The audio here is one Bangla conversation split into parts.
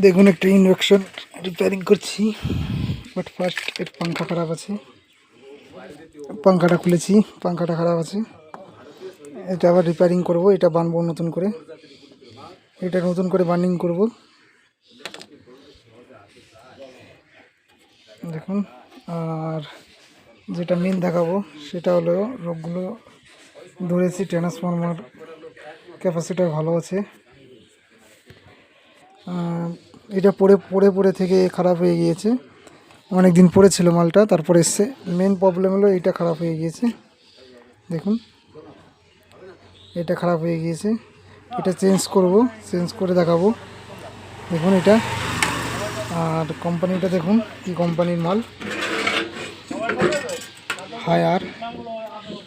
দেখুন একটা ইন্ডাকশন রিপেয়ারিং করছি। বাট ফার্স্ট এর পাংখা খারাপ আছে। পাংখাটা খুলেছি, পাংখাটা খারাপ আছে। এটা আবার রিপেয়ারিং করব, এটা বানবো নতুন করে। এটা নতুন করে বার্নিং করব। দেখুন, আর যেটা মেন দেখাবো, সেটা হলো রোগগুলো ধরেছি ট্রান্সফরমার ক্যাপাসিটার ভালো আছে। এটা পড়ে পড়ে পড়ে থেকে খারাপ হয়ে গিয়েছে। অনেক দিন পড়েছিল মালটা, তারপরে এসছে মেন প্রবলেম হলো এটা খারাপ হয়ে গিয়েছে। দেখুন, এটা খারাপ হয়ে গিয়েছে। এটা চেঞ্জ করব চেঞ্জ করে দেখাবো। দেখুন এটা। আর কোম্পানিটা দেখুন, কি কোম্পানির মাল। হায়ার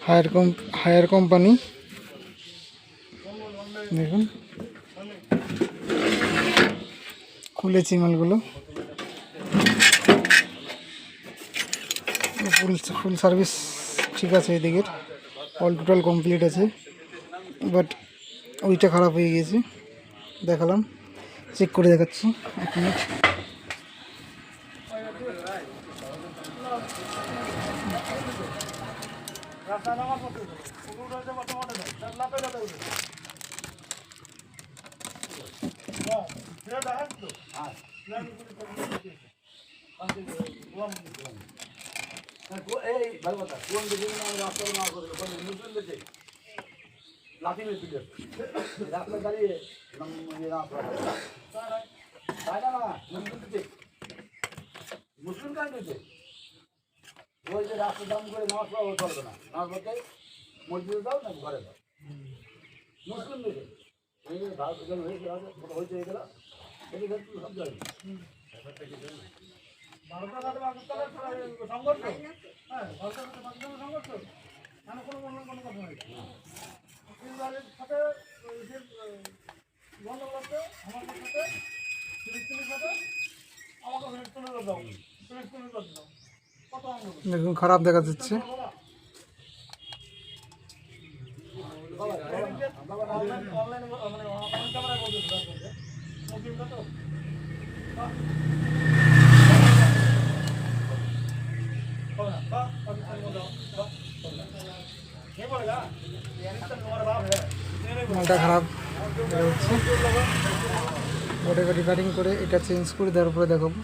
হায়ার কম হায়ার কোম্পানি দেখুন। খুলেছি মালগুলো। ফুল ফুল সার্ভিস ঠিক আছে এদিকের অল টোটাল কমপ্লিট আছে। বাট ওইটা খারাপ হয়ে গিয়েছে। দেখালাম। চেক করে দেখাচ্ছি। এক মিনিট এই ভালো কথা কোন দিকে আমি রাস্তা না করে মুসলিম দিকে লাঠি তুলে রাস্তা দাঁড়িয়ে ইয়ে তাই না না মুসলিম দিকে মুসলিম কান দিকে ওই যে রাস্তা দাম করে নামাজ পড়া চলবে না নামাজ পড়তে মসজিদে যাও না ঘরে যাও মুসলিম দিকে এই ভারত হয়েছে হয়েছে এগুলো ভারতের হ্যাঁ ভারতের সাথে সংঘর্ষ এখানে কোনো কোনো কোনো কথা নেই ইসরায়েলের সাথে যে করতে আমাদের সাথে ফিলিস্তিনের সাথে আমাকে ফিলিস্তিনের দাও ফিলিস্তিনের দাও দেখুন খারাপ দেখা যাচ্ছে অনলাইনে মানে অনলাইন ক্যামেরা করতেছে মুসলিমটা তো মালটা খারাপ ওটাকে রিপেয়ারিং করে এটা চেঞ্জ করে দেওয়ার পরে দেখাবো